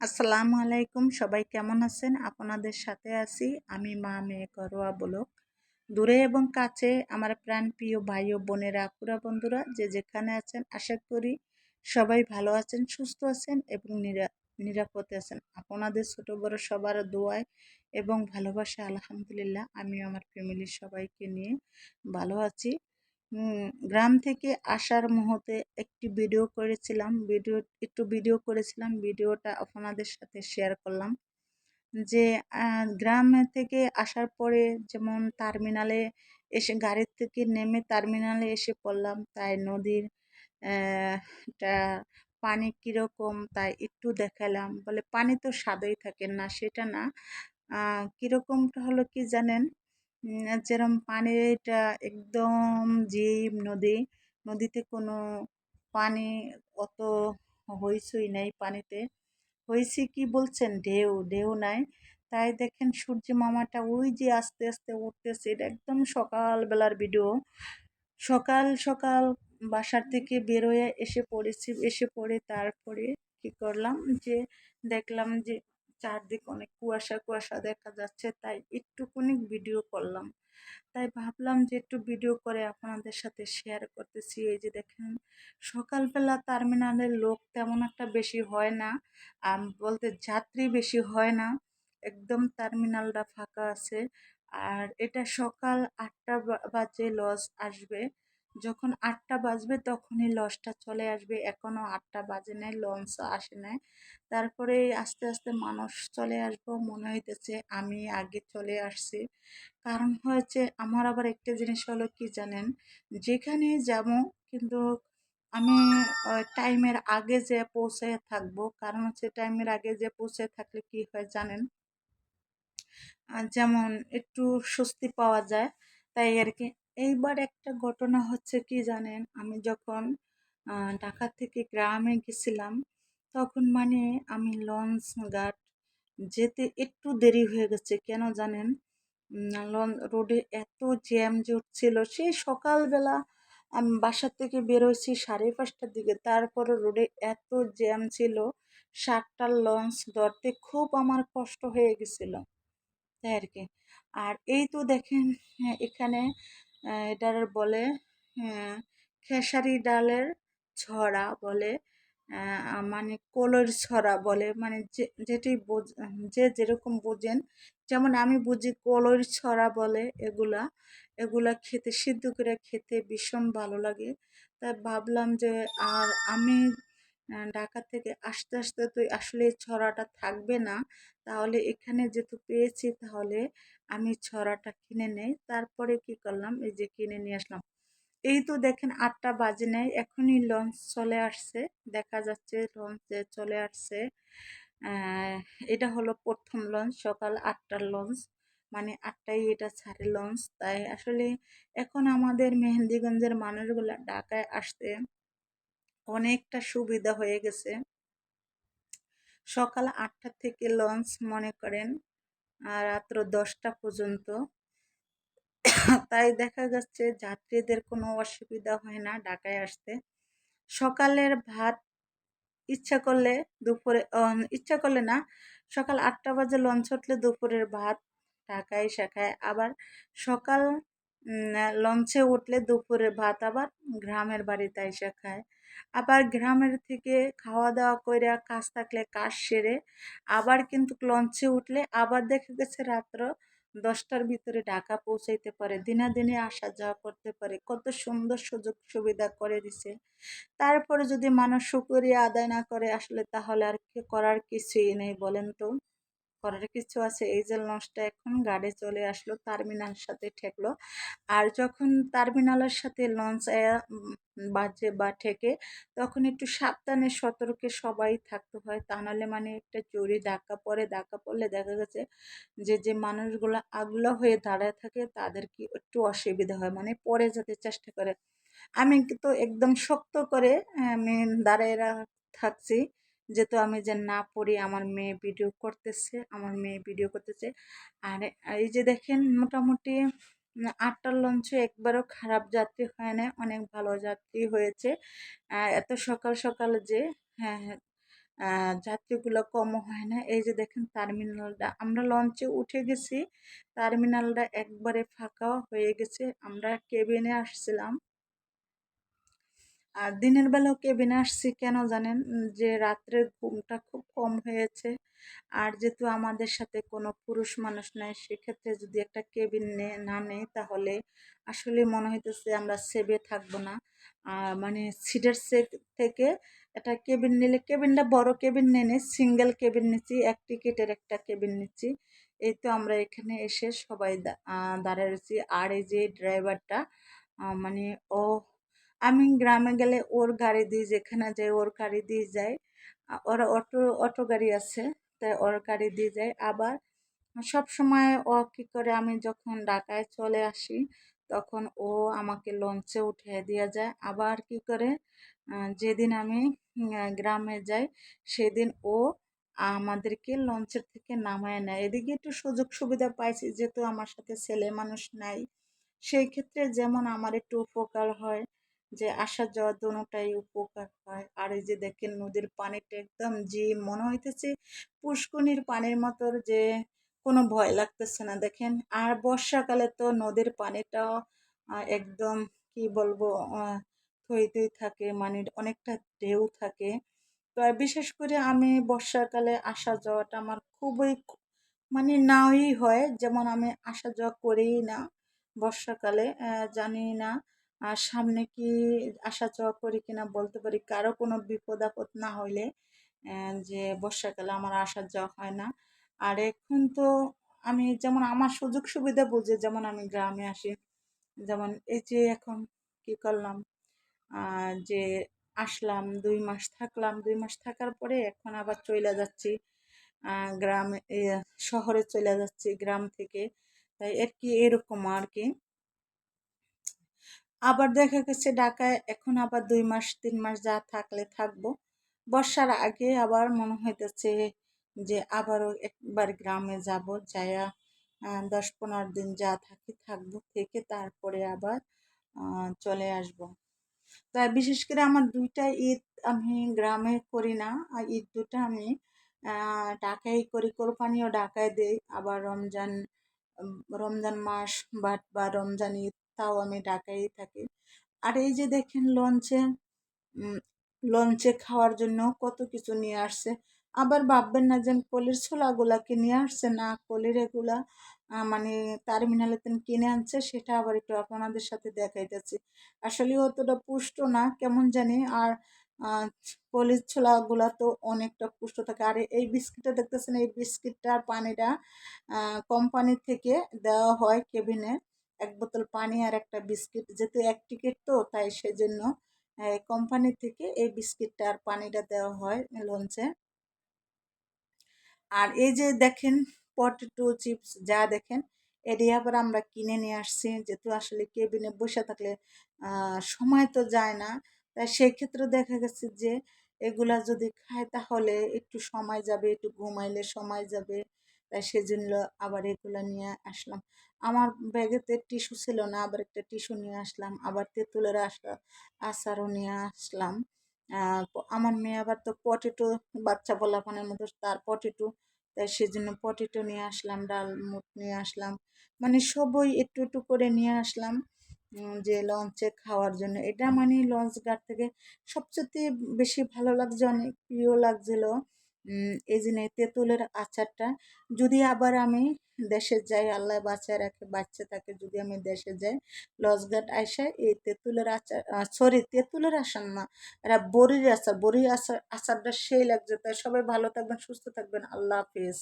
আসসালামু আলাইকুম। সবাই কেমন আছেন? আপনাদের সাথে আছি আমি মা মেয়ে করোয়া বলক দূরে এবং কাছে আমার প্রাণ প্রিয় ভাই ও বোনেরা, আপুরা, বন্ধুরা, যে যেখানে আছেন, আশা করি সবাই ভালো আছেন, সুস্থ আছেন এবং নিরা, নিরাপদে আছেন। আপনাদের ছোট বড় সবার দোয়ায় এবং ভালোবাসা, আলহামদুলিল্লাহ আমি আমার ফ্যামিলির সবাইকে নিয়ে ভালো আছি। গ্রাম থেকে আসার মুহূর্তে একটি ভিডিও করেছিলাম। ভিডিও একটু ভিডিও করেছিলাম। ভিডিওটা আপনাদের সাথে শেয়ার করলাম। যে গ্রাম থেকে আসার পরে যেমন টার্মিনালে এসে গাড়ির থেকে নেমে টার্মিনালে এসে পড়লাম। তাই নদীর পানি কীরকম তাই একটু দেখালাম। বলে পানি তো স্বাদই থাকে না, সেটা না। কীরকমটা হলো কি জানেন? যেরম পানিটা একদম জীব, নদী, নদীতে কোনো পানি অত হইচই নেই পানিতে। হয়েছে কি বলছেন? ঢেউ ঢেউ নাই। তাই দেখেন সূর্য মামাটা ওই যে আস্তে আস্তে উঠতেছে, এটা একদম সকালবেলার ভিডিও সকাল সকাল বাসার থেকে বেরোয় এসে পড়েছি, এসে পড়ে তারপরে কি করলাম যে, দেখলাম যে চারদিক অনেক কুয়াশা কুয়াশা দেখা যাচ্ছে, তাই একটুকুনি ভিডিও করলাম। তাই ভাবলাম যে একটু ভিডিও করে আপনাদের সাথে শেয়ার করতেছি। এই যে দেখেন, সকালবেলা টার্মিনালের লোক তেমন একটা বেশি হয় না বলতে যাত্রী বেশি হয় না, একদম টার্মিনালটা ফাঁকা আছে। আর এটা সকাল আটটা বাজে লস আসবে। যখন আটটা বাজবে তখনই লঞ্চটা চলে আসবে। এখনও আটটা বাজে নাই লঞ্চ আসে নাই। তারপরে আস্তে আস্তে মানুষ চলে আসব, মনে হইতেছে আমি আগে চলে আসছি। কারণ হয়েছে, আমার আবার একটা জিনিস হলো কি জানেন? যেখানে যাব কিন্তু আমি টাইমের আগে যে পৌঁছে থাকব, কারণ হচ্ছে টাইমের আগে যে পৌঁছে থাকলে কি হয় জানেন? যেমন একটু স্বস্তি পাওয়া যায়, তাই আর কি। এইবার একটা ঘটনা হচ্ছে কি জানেন? আমি যখন ঢাকা থেকে গ্রামে গেছিলাম তখন মানে আমি লঞ্চ ঘাট যেতে একটু দেরি হয়ে গেছে। কেন জানেন? লঞ্চ রোডে এত জ্যাম জট ছিল সেই সকালবেলা আমি বাসার থেকে বেরোইছি সাড়ে পাঁচটার দিকে। তারপরে রোডে এত জ্যাম ছিল সাতটার লঞ্চ ধরতে খুব আমার কষ্ট হয়ে গেছিল। তাই আর কি। আর এই তো দেখেন হ্যাঁ, এখানে এটার বলে হ্যাঁ, খেসারি ডালের ছড়া বলে মানে কলোর ছড়া বলে মানে যে যেটি যে যেরকম বোঝেন। যেমন আমি বুঝি কলোর ছড়া বলে এগুলা এগুলা খেতে সিদ্ধ করে খেতে ভীষণ ভালো লাগে। তাই ভাবলাম যে আর আমি ঢাকা থেকে আস্তে আস্তে তো আসলে ছড়াটা থাকবে না। তাহলে এখানে যেহেতু পেয়েছি, তাহলে আমি ছড়াটা কিনে নেই। তারপরে কি করলাম? এই যে কিনে নিয়ে আসলাম। এই তো দেখেন আটটা বাজে নেয় এখনই লঞ্চ চলে আসছে। দেখা যাচ্ছে লঞ্চে চলে আসছে। এটা হলো প্রথম লঞ্চ, সকাল আটটার লঞ্চ। মানে আটটাই এটা ছাড়ে লঞ্চ। তাই আসলে এখন আমাদের মেহেন্দিগঞ্জের মানুষগুলা ঢাকায় আসতে অনেকটা সুবিধা হয়ে গেছে। সকাল আটটা থেকে লঞ্চ মনে করেন, আর রাত্র দশটা পর্যন্ত। তাই দেখা যাচ্ছে যাত্রীদের কোনো অসুবিধা হয় না ঢাকায় আসতে। সকালের ভাত ইচ্ছা করলে দুপুরে ইচ্ছা করলে না, সকাল আটটা বাজে লঞ্চ উঠলে দুপুরের ভাত ঢাকায়, শেখায়। আবার সকাল লঞ্চে উঠলে দুপুরের ভাত আবার গ্রামের বাড়িতে এসে খায়। আবার গ্রামের থেকে খাওয়া দাওয়া করে কাজ থাকলে কাজ সেরে, আবার কিন্তু লঞ্চে উঠলে আবার দেখা গেছে রাত্র দশটার ভিতরে ঢাকা পৌঁছাইতে পারে, দিনা দিনে আসা যাওয়া করতে পারে, কত সুন্দর সুযোগ সুবিধা করে দিছে। তারপরে যদি মানুষ শুকরিয়া আদায় না করে আসলে তাহলে আর কি করার কিছুই নেই বলেন তো? করার কিছু আছে। এই যে লঞ্চটা এখন গাড়ি চলে আসলো, টার্মিনাল সাথে ঠেকলো। আর যখন টার্মিনালের সাথে লঞ্চ বাজে বা ঠেকে, তখন একটু সাবধানে, সতর্কে সবাই থাকতে হয়। তা নাহলে মানে একটা চুরি ধাক্কা পড়ে, ধাক্কা পড়লে দেখা গেছে যে যে মানুষগুলো আগলা হয়ে দাঁড়ায় থাকে, তাদের কি একটু অসুবিধা হয় মানে পরে যেতে চেষ্টা করে। আমি তো একদম শক্ত করে আমি দাঁড়ায় থাকছি। যেহেতু আমি যে না পড়ি আমার মেয়ে ভিডিও করতেছে, আমার মেয়ে ভিডিও করতেছে। আর এই যে দেখেন মোটামুটি আটটার লঞ্চে একবারও খারাপ যাত্রী হয় না অনেক ভালো যাত্রী হয়েছে। এত সকাল সকাল যে হ্যাঁ হ্যাঁ যাত্রীগুলো কমও হয় না। এই যে দেখেন টার্মিনালটা আমরা লঞ্চে উঠে গেছি টার্মিনালটা একবারে ফাঁকা হয়ে গেছে। আমরা কেবিনে আসছিলাম। আর দিনের বেলাও কেবিনে আসছি কেন জানেন? যে রাত্রের ঘুমটা খুব কম হয়েছে। আর যেহেতু আমাদের সাথে কোনো পুরুষ মানুষ নাই, সেক্ষেত্রে যদি একটা কেবিন না নেই, তাহলে আসলে মনে হইতেছে আমরা সেভে থাকব না। মানে সিটের সেট থেকে একটা কেবিন নিলে, কেবিনটা বড় কেবিন নিয়ে নেনে সিঙ্গেল কেবিন নিচ্ছি, এক টিকিটের একটা কেবিন নিচ্ছি। এই তো আমরা এখানে এসে সবাই দাঁড়ায় রয়েছি। আর এই যে ড্রাইভারটা মানে ও আমি গ্রামে গেলে ওর গাড়ি দিয়ে, যেখানে যাই ওর গাড়ি দিয়ে যাই ওর অটো অটো গাড়ি আছে, তাই ওর গাড়ি দিয়ে যাই আবার সব সময় ও কি করে, আমি যখন ঢাকায় চলে আসি, তখন ও আমাকে লঞ্চে উঠিয়ে দিয়ে যায়। আবার কি করে যেদিন আমি গ্রামে যাই, সেদিন ও আমাদেরকে লঞ্চের থেকে নামায় নেয়। এদিকে একটু সুযোগ সুবিধা পাইছি, যেহেতু আমার সাথে ছেলে মানুষ নাই। সেই ক্ষেত্রে যেমন আমার একটু উপকার হয় যে আসা যাওয়া দোনোটাই উপকার হয়। আর এই যে দেখেন নদীর পানিটা একদম যে মনে হইতেছে পুষ্কনির পানির মতো যে কোনো ভয় লাগতেছে না, দেখেন। আর বর্ষাকালে তো নদীর পানিটাও একদম কি বলব থই থই থাকে মানে অনেকটা ঢেউ থাকে। তো বিশেষ করে আমি বর্ষাকালে আসা যাওয়াটা আমার খুবই মানে নাই হয়। যেমন আমি আসা যাওয়া করিই না বর্ষাকালে জানি না। আর সামনে কি আসা যাওয়া করি কিনা বলতে পারি, কারও কোনো বিপদ আপদ না হইলে যে বর্ষাকালে আমার আসা যাওয়া হয় না। আর এখন তো আমি যেমন আমার সুযোগ সুবিধা বুঝে যেমন আমি গ্রামে আসি, যেমন এই যে এখন কি করলাম যে আসলাম, দুই মাস থাকলাম, দুই মাস থাকার পরে এখন আবার চলে যাচ্ছি গ্রামে শহরে চলে যাচ্ছি, গ্রাম থেকে। তাই আর কি এরকম আর কি? আবার দেখা গেছে ঢাকায় এখন আবার দুই মাস, তিন মাস যা থাকলে থাকব। বর্ষার আগে আবার মনে হইতেছে যে আবারও একবার গ্রামে যাব যায়া দশ পনেরো দিন যা থাকি থাকব, থেকে তারপরে আবার চলে আসব। তাই বিশেষ করে আমার দুইটা ঈদ আমি গ্রামে করি না। আর ঈদ দুটা আমি ঢাকায় করি, কোরবানিও ঢাকায় দেই। আবার রমজান রমজান মাস বা বা রমজান ঈদ তাও আমি ঢাকায় থাকি। আর এই যে দেখেন লঞ্চে লঞ্চে খাওয়ার জন্য কত কিছু নিয়ে আসছে। আবার ভাববেন না যে কলির ছোলাগুলাকে নিয়ে আসছে? না, কলির এগুলা মানে টার্মিনালে কিনে আনছে, সেটা আবার একটু আপনাদের সাথে দেখাইতেছি। আসলে অতটা পুষ্ট না, কেমন জানি। আর কলির ছোলাগুলা তো অনেকটা পুষ্ট থাকে। আর এই বিস্কিটটা দেখতেছেন, এই বিস্কিটটার পানিটা কোম্পানি থেকে দেওয়া হয় কেবিনে। এক বোতল পানি আর একটা বিস্কিট, যেহেতু এক টিকিট তো, তাই সেজন্য কোম্পানি থেকে এই বিস্কিটটা আর পানিটা দেওয়া হয় লঞ্চে। আর এই যে দেখেন, পটেটো চিপস যা দেখেন, এটি আবার আমরা কিনে নিয়ে আসছি, যেহেতু আসলে কেবিনে বসে থাকলে সময় তো যায় না। তাই সেই ক্ষেত্রে দেখা গেছে যে, এগুলা যদি খায় তাহলে একটু সময় যাবে, একটু ঘুমাইলে সময় যাবে। তাই সেজন্য আবার এগুলো নিয়ে আসলাম। আমার ব্যাগেতে টিস্যু ছিল না, আবার একটা টিস্যু নিয়ে আসলাম, আবার তেঁতুলের আসা, আচারও নিয়ে আসলাম। আমার মেয়ে আবার তো পটেটো বাচ্চা পোলাপানের মতো, তার পটেটো, তাই সেজন্য পটেটো নিয়ে আসলাম, ডাল মুট নিয়ে আসলাম। মানে সবই একটু একটু করে নিয়ে আসলাম যে লঞ্চে খাওয়ার জন্য। এটা মানে লঞ্চ ঘাট থেকে সবচেয়ে বেশি ভালো লাগছে, অনেক প্রিয় লাগছিল। এই জন্য তেঁতুলের আচারটা, যদি আবার আমি দেশে যাই আল্লাহ বাঁচায় রাখে, বাচ্চা থাকে, যদি আমি দেশে যাই লসঘাট আইসা এই তেঁতুলের আচার সরি তেঁতুলের আচার না, এরা বড়ির আচার বড়ির আচার, আচারটা সেই লাগছে, তাই সবাই ভালো থাকবেন, সুস্থ থাকবেন, আল্লাহ হাফিজ।